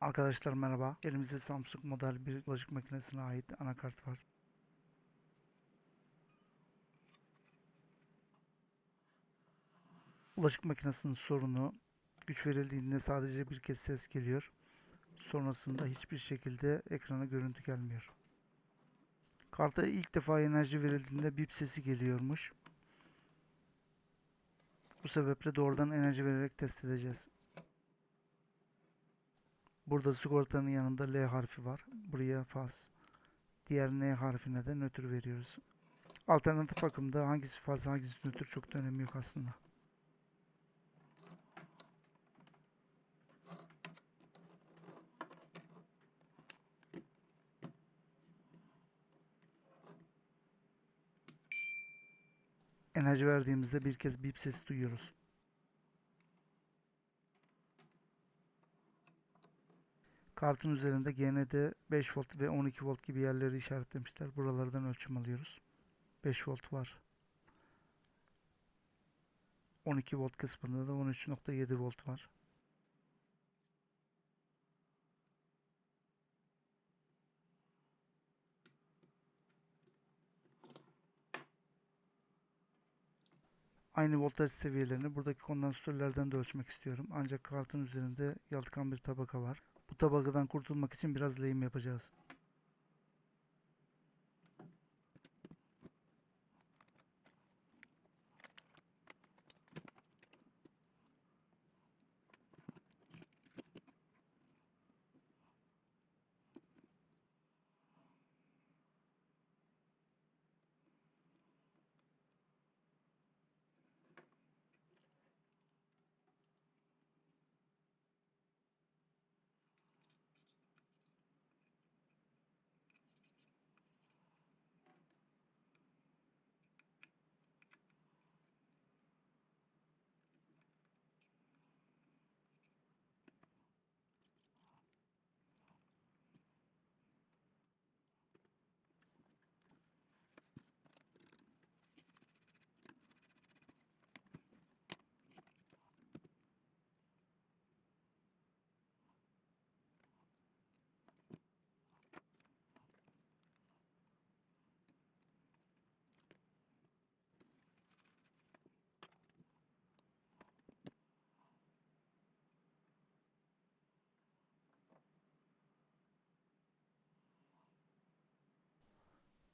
Arkadaşlar merhaba. Elimizde Samsung model bir bulaşık makinesine ait anakart var. Bulaşık makinesinin sorunu güç verildiğinde sadece bir kez ses geliyor. Sonrasında hiçbir şekilde ekrana görüntü gelmiyor. Karta ilk defa enerji verildiğinde bip sesi geliyormuş. Bu sebeple doğrudan enerji vererek test edeceğiz. Burada sigortanın yanında L harfi var. Buraya faz. Diğer N harfine de nötr veriyoruz. Alternatif akımda hangisi faz hangisi nötr çok da önemi yok aslında. Enerji verdiğimizde bir kez bip sesi duyuyoruz. Kartın üzerinde GND 5 volt ve 12 volt gibi yerleri işaretlemişler. Buralardan ölçüm alıyoruz. 5 volt var. 12 volt kısmında da 13.7 volt var. Aynı voltaj seviyelerini buradaki kondansatörlerden de ölçmek istiyorum. Ancak kartın üzerinde yalıtkan bir tabaka var. Bu tabakadan kurtulmak için biraz lehim yapacağız.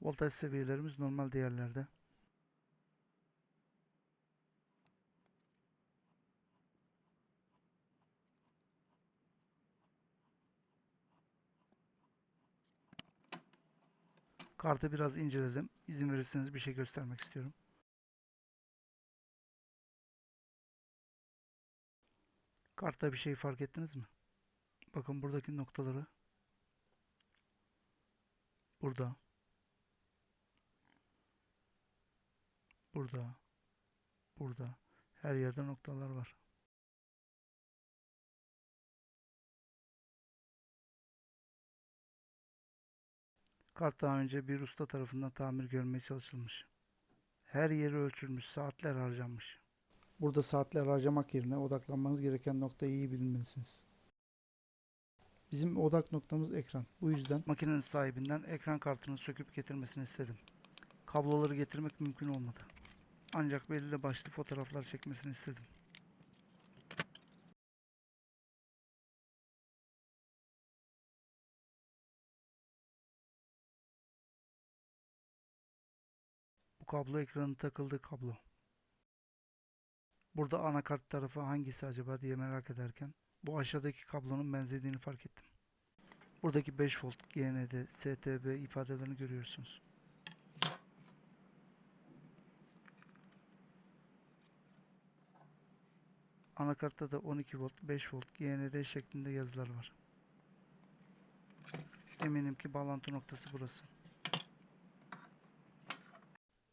Voltaj seviyelerimiz normal değerlerde. Kartı biraz inceledim. İzin verirseniz bir şey göstermek istiyorum. Kartta bir şey fark ettiniz mi? Bakın buradaki noktaları. Burada. Burada. Burada. Her yerde noktalar var. Kart daha önce bir usta tarafından tamir görmeye çalışılmış. Her yeri ölçülmüş, saatler harcanmış. Burada saatler harcamak yerine odaklanmanız gereken noktayı iyi bilmelisiniz. Bizim odak noktamız ekran. Bu yüzden makinenin sahibinden ekran kartını söküp getirmesini istedim. Kabloları getirmek mümkün olmadı. Ancak belirli başlı fotoğraflar çekmesini istedim. Bu kablo ekranın takıldığı kablo. Burada anakart tarafı hangisi acaba diye merak ederken bu aşağıdaki kablonun benzediğini fark ettim. Buradaki 5 volt GND, STB ifadelerini görüyorsunuz. Anakartta da 12 volt, 5 volt GND şeklinde yazılar var. Eminim ki bağlantı noktası burası.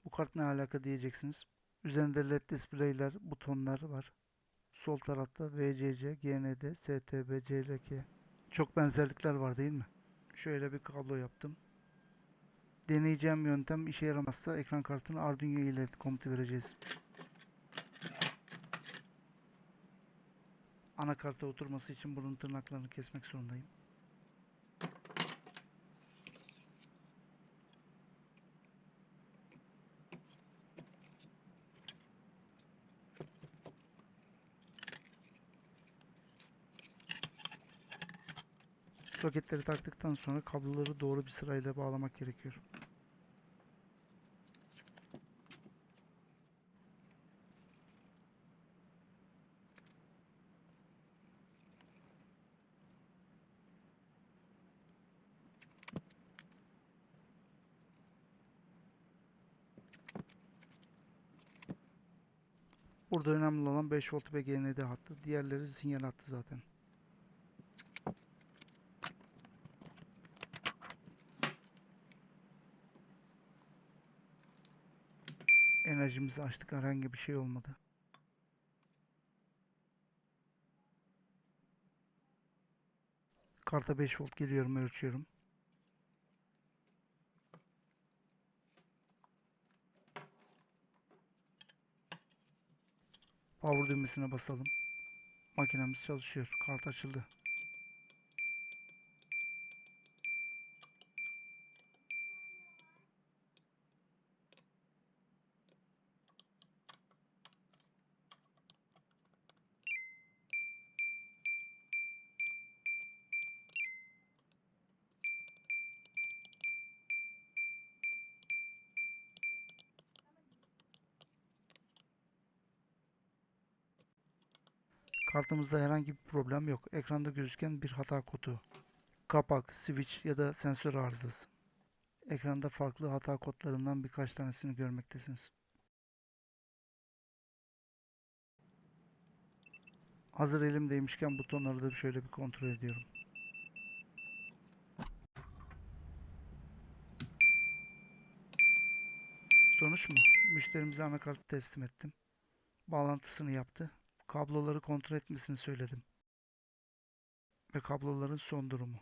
Bu kart ne alaka diyeceksiniz. Üzerinde led displayler, butonlar var. Sol tarafta VCC, GND, STB, CLK. Çok benzerlikler var değil mi? Şöyle bir kablo yaptım. Deneyeceğim yöntem işe yaramazsa ekran kartını Arduino ile komutu vereceğiz. Anakarta oturması için bunun tırnaklarını kesmek zorundayım. Soketleri taktıktan sonra kabloları doğru bir sırayla bağlamak gerekiyor. Burada önemli olan 5 volt ve GND hattı. Diğerleri sinyal hattı zaten. Enerjimizi açtık. Herhangi bir şey olmadı. Karta 5 volt geliyorum ölçüyorum. Power düğmesine basalım. Makinemiz çalışıyor. Kart açıldı. Kartımızda herhangi bir problem yok. Ekranda gözüken bir hata kodu. Kapak, switch ya da sensör arızası. Ekranda farklı hata kodlarından birkaç tanesini görmektesiniz. Hazır elimdeymişken butonları da şöyle bir kontrol ediyorum. Sonuç mu? Müşterimize anakartı teslim ettim. Bağlantısını yaptı. Kabloları kontrol etmesini söyledim. Ve kabloların son durumu.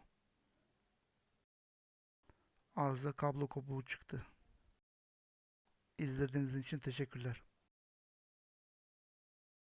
Arıza kablo kopuğu çıktı. İzlediğiniz için teşekkürler.